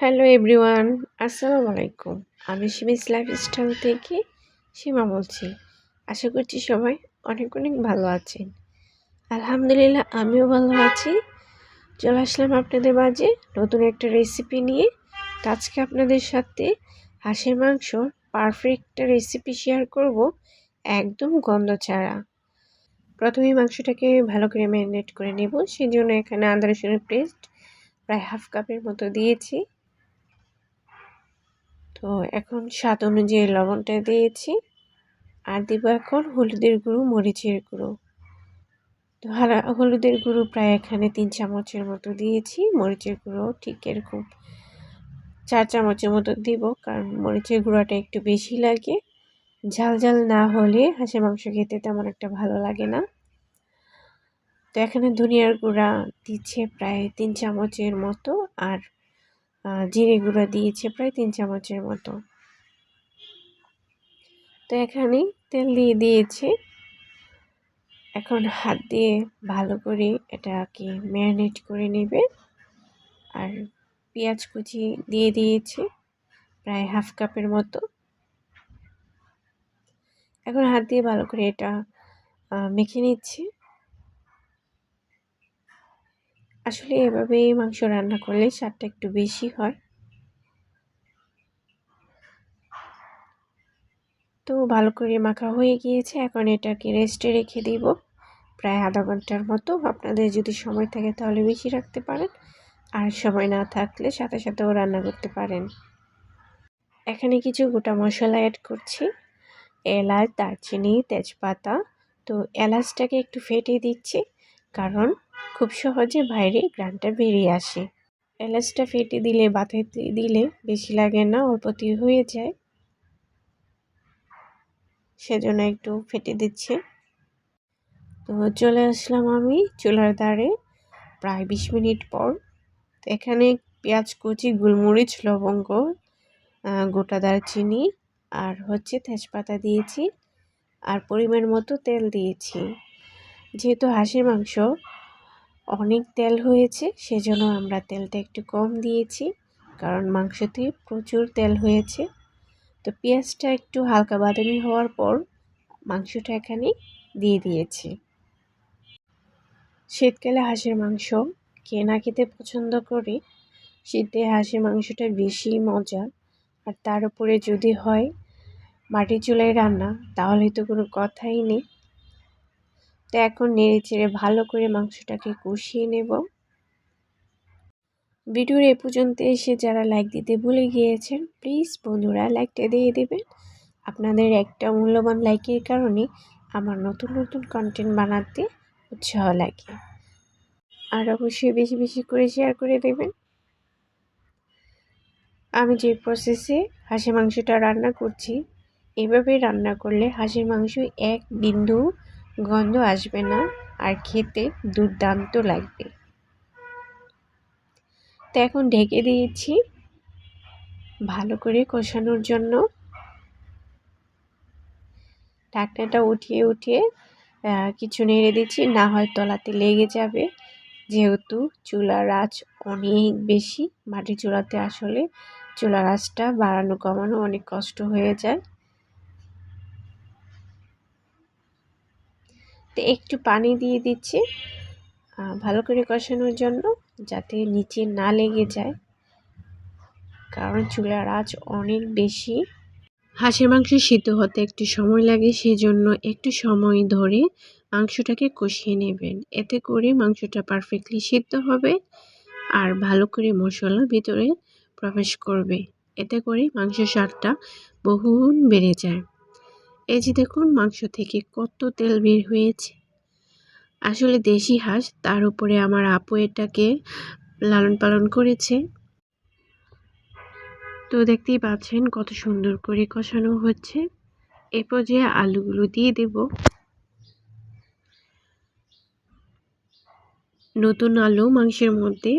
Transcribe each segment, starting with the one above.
Hello everyone আসসালামু আলাইকুম। আমি সিমিস লাইফস্টাইল থেকে সীমা বলছি। আশা করছি সবাই অনেক অনেক ভালো আছেন। আলহামদুলিল্লাহ, আমিও ভালো আছি। চলে আসলাম আপনাদের মাঝে নতুন একটা রেসিপি নিয়ে। আজকে আপনাদের সাথে হাঁসের মাংস পারফেক্ট রেসিপি শেয়ার করব একদম গন্ধ ছাড়া। প্রথমে মাংসটাকে ভালো করে ম্যারিনেট করে নেব। সেই জন্য এখানে আদা রসুনের পেস্ট প্রায় হাফ কাপের মতো দিয়েছি। তো এখন স্বাদ অনুযায়ী লবণটা দিয়েছি। আর দিব এখন হলুদের গুঁড়ো, মরিচের গুঁড়ো। তো হলুদের গুঁড়ো প্রায় এখানে তিন চামচের মতো দিয়েছি। মরিচের গুঁড়ো ঠিক এরকম চার চামচের মতো দিব, কারণ মরিচের গুঁড়োটা একটু বেশি লাগে। ঝাল ঝাল না হলে হাঁসের মাংস খেতে তেমন একটা ভালো লাগে না। তো এখানে ধনিয়ার গুঁড়া দিচ্ছে প্রায় তিন চামচের মতো। আর জিরে গুঁড়ো দিয়েছে প্রায় তিন চামচের মতো। তো এখানে তেল দিয়ে দিয়েছে। এখন হাত দিয়ে ভালো করে এটাকে ম্যারিনেট করে নেবে। আর পেঁয়াজ কুচি দিয়ে দিয়েছে প্রায় হাফ কাপের মতো। এখন হাত দিয়ে ভালো করে এটা মেখে নিচ্ছি। আসলে এভাবেই মাংস রান্না করলে স্বাদটা একটু বেশি হয়। তো ভালো করে মাখা হয়ে গিয়েছে, এখন এটাকে রেস্টে রেখে দিব। প্রায় আধা ঘণ্টার মতো। আপনাদের যদি সময় থাকে তাহলে বেশি রাখতে পারেন। আর সময় না থাকলে সাথে সাথেও রান্না করতে পারেন। এখানে কিছু গোটা মশলা অ্যাড করছি। এলাচ, দারচিনি, তেজপাতা। তো এলাচটাকে একটু ফেটে দিচ্ছি। কারণ খুব সহজে বাইরে গ্রানটা বেরিয়ে আসে। এলাচটা ফেটে দিলে বাতে দিলে বেশি লাগে না অল্পতি হয়ে যায়। সেজন্য একটু ফেটে দিচ্ছে। তো চলে আসলাম আমি চুলার ধারে প্রায় বিশ মিনিট পর। এখানে পেঁয়াজ কুচি, গোলমরিচ, লবঙ্গ গোটা দারচিনি আর হচ্ছে তেজপাতা দিয়েছি। আর পরিমাণ মতো তেল দিয়েছি। যেহেতু হাঁসের মাংস অনেক তেল হয়েছে, সেজন্য আমরা তেলটা একটু কম দিয়েছি। কারণ মাংসতে প্রচুর তেল হয়েছে। তো পেঁয়াজটা একটু হালকা বাদামি হওয়ার পর মাংসটা এখানে দিয়ে দিয়েছি। শীতকালে হাঁসের মাংস কে না খেতে পছন্দ করে, শীতে হাঁসের মাংসটা বেশি মজা। আর তার উপরে যদি হয় মাটি চুলায় রান্না, তাহলে তো কোনো কথাই নেই। তো এখন নেড়ে চেড়ে ভালো করে মাংসটাকে কষিয়ে নেব। ভিডিওর এ পর্যন্ত এসে যারা লাইক দিতে ভুলে গিয়েছেন প্লিজ বন্ধুরা লাইকটা দিয়ে দেবেন। আপনাদের একটা মূল্যবান লাইকের কারণে আমার নতুন নতুন কন্টেন্ট বানাতে উৎসাহ লাগে। আর অবশ্যই বেশি বেশি করে শেয়ার করে দেবেন। আমি যে প্রসেসে হাঁসের মাংসটা রান্না করছি, এভাবে রান্না করলে হাঁসের মাংস এক বিন্দু গন্ধ আসবে না, আর খেতে দুর্দান্ত লাগবে। তো এখন ঢেকে দিয়েছি। ভালো করে কষানোর জন্য ঢাকনাটা উঠিয়ে উঠিয়ে কিছু নেড়ে দিচ্ছি। না হয় তলাতে লেগে যাবে। যেহেতু চুলার আঁচ অনেক বেশি মাটি চুলাতে আসলে চুলার আঁচটা বাড়ানো কমানো অনেক কষ্ট হয়ে যায়। তো একটু পানি দিয়ে দিচ্ছি ভালো করে কষানোর জন্য যাতে নিচে না লেগে যায়। কারণ চুলার আঁচ অনেক বেশি। হাঁসের মাংস সিদ্ধ হতে একটু সময় লাগে, সেজন্য একটু সময় ধরে মাংসটাকে কষিয়ে নেবেন। এতে করে মাংসটা পারফেক্টলি সিদ্ধ হবে আর ভালো করে মশলা ভিতরে প্রবেশ করবে। এতে করে মাংসের স্বাদটা বহুগুণ বেড়ে যায়। এই যে দেখুন, মাংস থেকে কত তেল বের হয়েছে। আসলে দেশি হাঁস, তার উপরে আমার আপু এটাকে লালন পালন করেছে। তো দেখতেই পাচ্ছেন কত সুন্দর করে কষানো হচ্ছে। এ পর্যায়ে আলুগুলো দিয়ে দেব। নতুন আলু মাংসের মধ্যে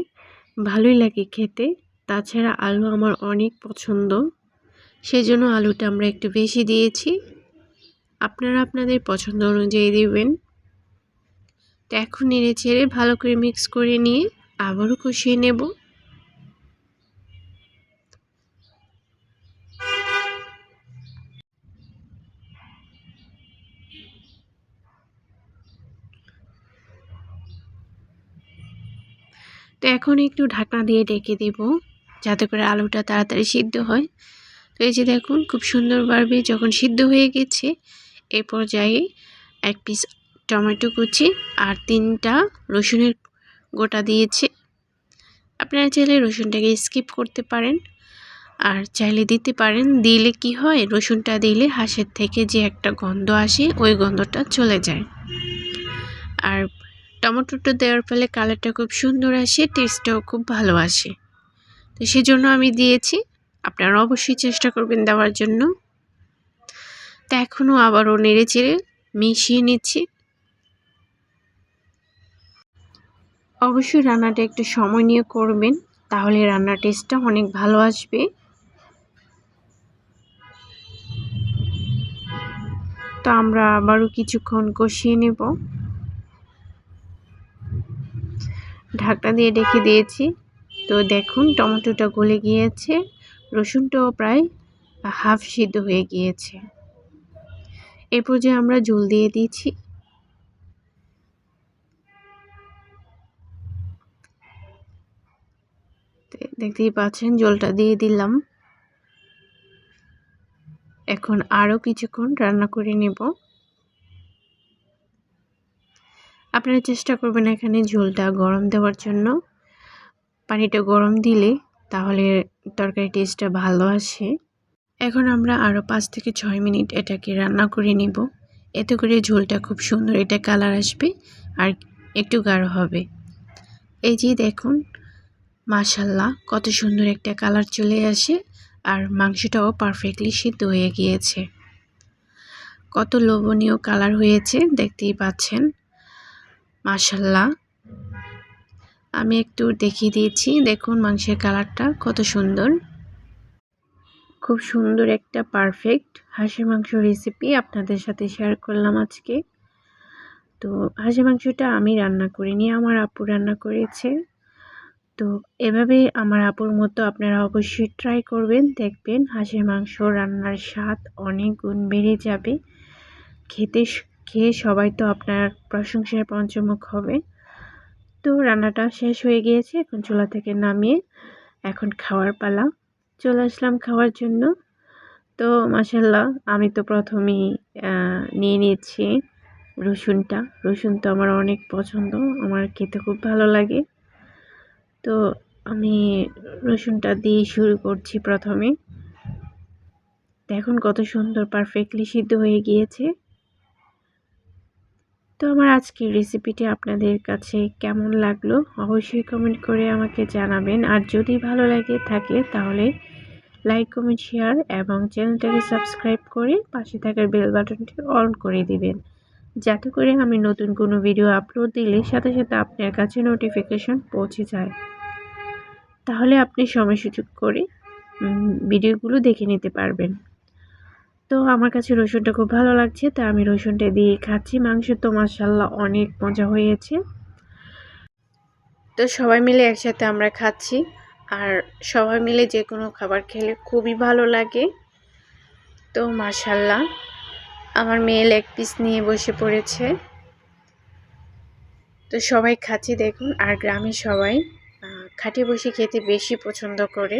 ভালোই লাগে খেতে। তাছাড়া আলু আমার অনেক পছন্দ। সেজন্য আলুটা আমরা একটু বেশি দিয়েছি। আপনারা আপনাদের পছন্দ অনুযায়ী দেবেন। তো এখন নেড়ে ছেড়ে ভালো করে মিক্স করে নিয়ে আবারও কষিয়ে নেব। তো এখন একটু ঢাকনা দিয়ে ডেকে দেব, যাতে করে আলুটা তাড়াতাড়ি সিদ্ধ হয়। তো এই যে দেখুন, খুব সুন্দরভাবে যখন সিদ্ধ হয়ে গেছে এ পর্যায়ে এক পিস টমেটো কুচি আর তিনটা রসুনের গোটা দিয়েছে। আপনারা চাইলে রসুনটাকে স্কিপ করতে পারেন আর চাইলে দিতে পারেন। দিলে কি হয়? রসুনটা দিলে হাঁসের থেকে যে একটা গন্ধ আসে, ওই গন্ধটা চলে যায়। আর টমেটোটা দেওয়ার ফলে কালারটা খুব সুন্দর আসে টেস্টটাও খুব ভালো আসে। তো সেজন্য আমি দিয়েছি। আপনারা অবশ্যই চেষ্টা করবেন দেওয়ার জন্য। তো এখনও আবারও নেড়ে চেড়ে মিশিয়ে নিচ্ছি। অবশ্যই রান্নাটা একটু সময় নিয়ে করবেন, তাহলে রান্নার টেস্টটা অনেক ভালো আসবে। তো আমরা আবারও কিছুক্ষণ কষিয়ে নেব। ঢাকটা দিয়ে ডেকে দিয়েছি। তো দেখুন, টমেটোটা গলে গিয়েছে, রসুনটাও প্রায় হাফ সিদ্ধ হয়ে গিয়েছে। এ যে আমরা জল দিয়ে দিয়েছি দেখতেই পাচ্ছেন, জলটা দিয়ে দিলাম। এখন আরও কিছুক্ষণ রান্না করে নেব। আপনারা চেষ্টা করবেন এখানে ঝোলটা গরম দেওয়ার জন্য। পানিটা গরম দিলে তাহলে তরকারি টেস্টটা ভালো আসে। এখন আমরা আরও পাঁচ থেকে ছয় মিনিট এটাকে রান্না করে নিব। এতে করে ঝোলটা খুব সুন্দর এটা কালার আসবে আর একটু গাঢ় হবে। এই যে দেখুন মাশাল্লাহ কত সুন্দর একটা কালার চলে আসে আর মাংসটাও পারফেক্টলি সিদ্ধ হয়ে গিয়েছে। কত লোভনীয় কালার হয়েছে, দেখতেই পাচ্ছেন। মাশাল্লাহ আমি একটু দেখিয়ে দিয়েছি, দেখুন মাংসের কালারটা কত সুন্দর। খুব সুন্দর একটা পারফেক্ট হাঁসের মাংস রেসিপি আপনাদের সাথে শেয়ার করলাম আজকে। তো হাঁসের মাংসটা আমি রান্না করিনি, আমার আপু রান্না করেছে। তো এভাবে আমার আপুর মতো আপনারা অবশ্যই ট্রাই করবেন, দেখবেন হাঁসের মাংস রান্নার স্বাদ অনেক গুণ বেড়ে যাবে। খেতে খেয়ে সবাই তো আপনার প্রশংসায় পঞ্চমুখ হবে। তো রান্নাটা শেষ হয়ে গিয়েছে, এখন চুলা থেকে নামিয়ে এখন খাওয়ার পালা। চলে আসলাম খাওয়ার জন্য। তো মাসাল্লাহ আমি তো প্রথমেই নিয়ে নিয়েছি রসুনটা। রসুন তো আমার অনেক পছন্দ, আমার খেতে খুব ভালো লাগে। তো আমি রসুনটা দিয়ে শুরু করছি প্রথমে। দেখুন কত সুন্দর পারফেক্টলি সিদ্ধ হয়ে গিয়েছে। তো আমার আজকের রেসিপিটি আপনাদের কাছে কেমন লাগল অবশ্যই কমেন্ট করে আমাকে জানাবেন। আর যদি ভালো লাগে থাকে তাহলে লাইক কমেন্ট শেয়ার এবং চ্যানেলটাকে সাবস্ক্রাইব করে পাশে থাকার বেল বাটনটি অন করে দিবেন। যাতে করে আমি নতুন কোনো ভিডিও আপলোড দিলে সাথে সাথে আপনার কাছে নোটিফিকেশন পৌঁছে যায়। তাহলে আপনি সময় সুযোগ করে ভিডিওগুলো দেখে নিতে পারবেন। তো আমার কাছে রসুনটা খুব ভালো লাগছে, তা আমি রসুনটা দিয়ে খাচ্ছি। মাংস তো মাসাল্লাহ অনেক মজা হয়েছে। তো সবাই মিলে একসাথে আমরা খাচ্ছি, আর সবাই মিলে যে কোনো খাবার খেলে খুবই ভালো লাগে। তো মাসাল্লাহ আমার মেয়ে লেগ পিস নিয়ে বসে পড়েছে। তো সবাই খাচ্ছি দেখুন, আর গ্রামে সবাই খাটে বসে খেতে বেশি পছন্দ করে।